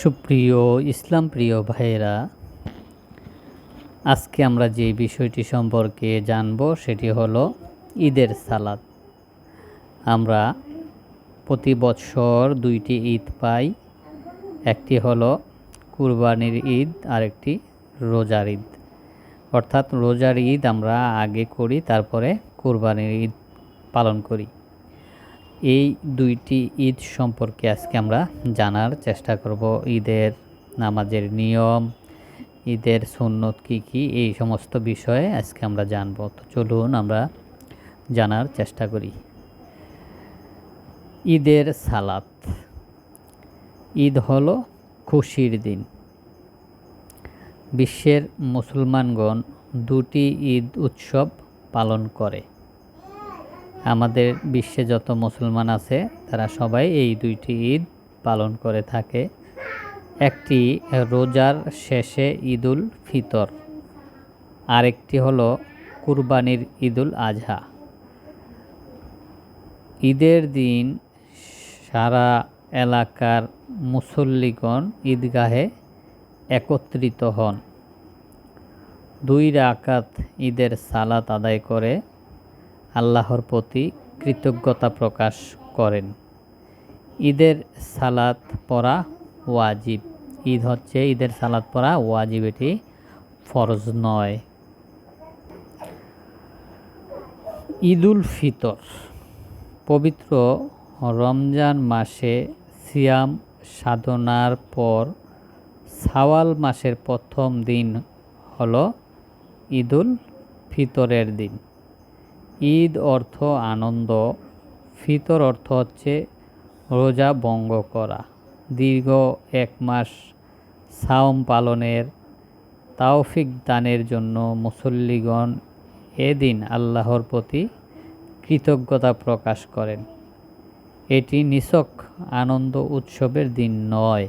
সুপ্রিয় ইসলাম প্রিয় ভাইয়েরা, আজকে আমরা যে বিষয়টি সম্পর্কে জানব সেটি হলো ঈদের সালাদ। আমরা প্রতি বছর দুইটি ঈদ পাই, একটি হলো কুরবানির ঈদ আর একটি রোজার ঈদ। অর্থাৎ রোজার ঈদ আমরা আগে করি, তারপরে কুরবানির ঈদ পালন করি। এই দুইটি ঈদ সম্পর্কে আজকে আমরা জানার চেষ্টা করব। ঈদের নামাজের নিয়ম, ঈদের সুন্নত কী কী, এই সমস্ত বিষয়ে আজকে আমরা জানব। তো চলুন আমরা জানার চেষ্টা করি। ঈদের সালাত। ঈদ হলো খুশির দিন। বিশ্বের মুসলমানগণ দুটি ঈদ উৎসব পালন করে। আমাদের বিশ্বে যত মুসলমান আছে, তারা সবাই এই দুইটি ঈদ পালন করে থাকে। একটি রোজার শেষে ঈদুল ফিতর, আরেকটি হলো কুরবানির ঈদুল আজহা। ঈদের দিন সারা এলাকার মুসল্লিগণ ঈদগাহে একত্রিত হন। দুই রাকাত ঈদের সালাত আদায় করে আল্লাহর প্রতি কৃতজ্ঞতা প্রকাশ করেন। ঈদের সালাত পড়া ওয়াজিব। ঈদ হচ্ছে ঈদের সালাত পড়া ওয়াজিব, এটি ফরজ নয়। ঈদুল ফিতর, পবিত্র রমজান মাসে সিয়াম সাধনার পর সাওয়াল মাসের প্রথম দিন হলো ঈদুল ফিতরের দিন। ঈদ অর্থ আনন্দ, ফিতর অর্থ হচ্ছে রোজা ভঙ্গ করা। দীর্ঘ এক মাস সাওম পালনের, তাওফিক দানের জন্য মুসল্লিগণ এদিন আল্লাহর প্রতি কৃতজ্ঞতা প্রকাশ করেন। এটি নিছক আনন্দ উৎসবের দিন নয়।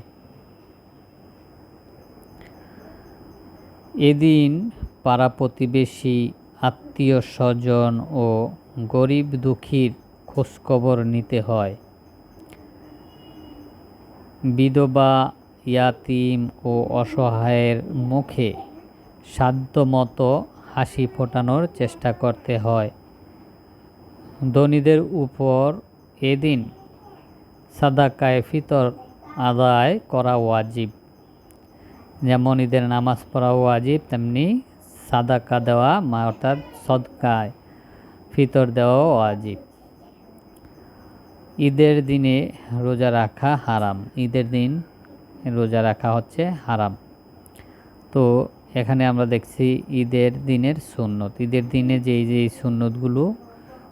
এদিন পাড়া প্রতিবেশী আত্মীয় স্বজন ও গরিব দুঃখীর খোঁজখবর নিতে হয়। বিধবা, ইয়াতিম ও অসহায়ের মুখে সাধ্যমতো হাসি ফোটানোর চেষ্টা করতে হয়। ধনীদের উপর এদিন সাদাকায় ফিতর আদায় করা ওয়াজিব। যেমন ঈদের নামাজ পড়া ওয়াজিব, তেমনি সাদাকা দেওয়া, মা অর্থাৎ সদকায়। ফিতর দেওয়াও ওয়াজিব। ঈদের দিনে রোজা রাখা হারাম। ঈদের দিন রোজা রাখা হচ্ছে হারাম। তো এখানে আমরা দেখছি ঈদের দিনের সুন্নত। ঈদের দিনে যেই যেই সুন্নতগুলো,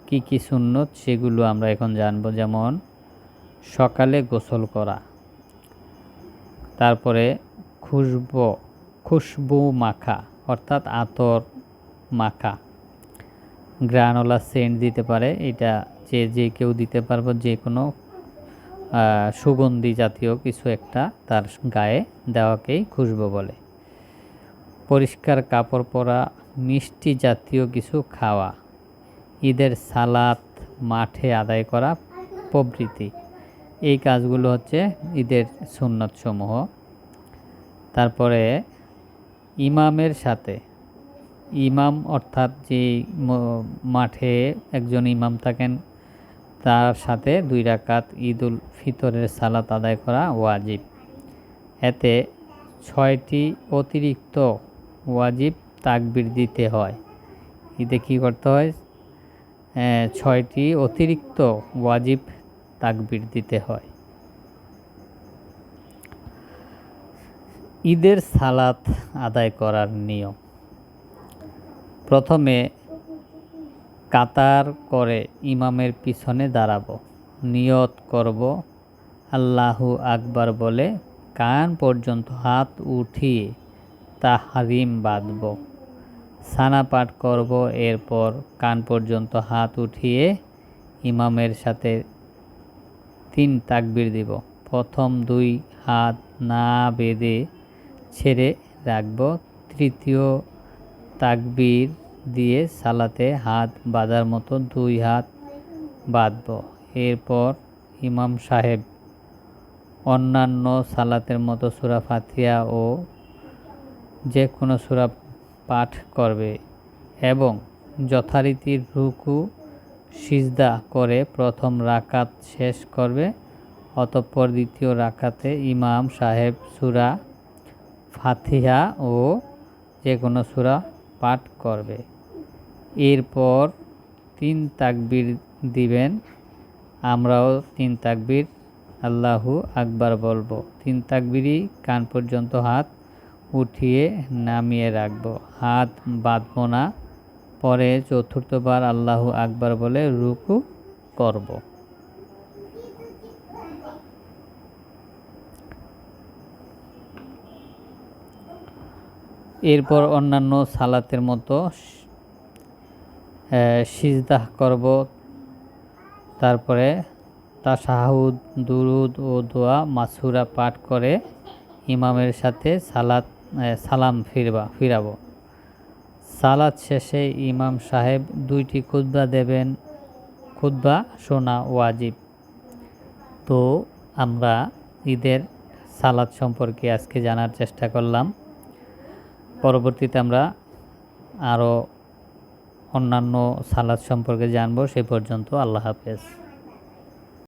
কি কি সুন্নত সেগুলো আমরা এখন জানব। যেমন সকালে গোসল করা, তারপরে খুশবু খুশবু মাখা অর্থাৎ আতর, মাখা। গ্রানোলা সেন্ট দিতে পারে। এটা যে যে কেউ দিতে পারব, যে কোনো সুগন্ধি জাতীয় কিছু একটা তার গায়ে দেওয়াকেই খুশবু বলে। পরিষ্কার কাপড় পরা, মিষ্টি জাতীয় কিছু খাওয়া। ঈদের সালাত মাঠে আদায় করা প্রভৃতি। এই কাজগুলো হচ্ছে ঈদের সুন্নত সমূহ তারপরে ইমামের সাথে। ইমাম অর্থাৎ যে মাঠে একজন ইমাম থাকেন, তার সাথে দুই রাকাত ঈদুল ফিতরের সালাত আদায় করা ওয়াজিব। এতে ছয়টি অতিরিক্ত ওয়াজিব তাকবির দিতে হয়। ঈদে কী করতে হয়? ছয়টি অতিরিক্ত ওয়াজিব তাকবির দিতে হয়। ঈদের সালাত আদায় করার নিয়ম। প্রথমে কাতার করে ইমামের পিছনে দাঁড়াবো। নিয়ত করব, আল্লাহু আকবার বলে কান পর্যন্ত হাত উঠিয়ে তাহারিম বাঁধব। সানা পাঠ করব, এরপর কান পর্যন্ত হাত উঠিয়ে ইমামের সাথে তিন তাকবির দিব। প্রথম দুই হাত না বেঁধে ছেড়ে রাখব। তৃতীয় তাকবির দিয়ে সালাতে হাত বাঁধার মতো দুই হাত বাঁধব। এরপর ইমাম সাহেব অন্যান্য সালাতের মতো সুরা ফাতিহা ও যে কোনো সুরা পাঠ করবে এবং যথারীতি রুকু, সিজদা করে প্রথম রাকাত শেষ করবে। অতঃপর দ্বিতীয় রাকাতে ইমাম সাহেব সুরা ফাতিহা ও যে কোনো সুরা পাঠ করবে। এরপর তিন তাকবির দিবেন। আমরাও তিন তাকবির, আল্লাহু আকবার বলব। তিন তাকবীরই কান পর্যন্ত হাত উঠিয়ে নামিয়ে রাখব। হাত বাঁধব না, পরে চতুর্থবার আল্লাহু আকবার বলে রুকু করব। এরপর অন্যান্য সালাতের মতো সিজদাহ করব। তারপরে তাশাহুদ, দুরুদ ও দোয়া মাসুরা পাঠ করে ইমামের সাথে সালাত সালাম ফিরবা, ফিরাবো। সালাত শেষে ইমাম সাহেব দুইটি খুতবা দেবেন। খুতবা শোনা ওয়াজিব। তো আমরা ঈদের সালাদ সম্পর্কে আজকে জানার চেষ্টা করলাম। পরবর্তীতে আমরা আরও অন্যান্য সালাদ সম্পর্কে জানব সে পর্যন্ত আল্লাহ হাফেজ।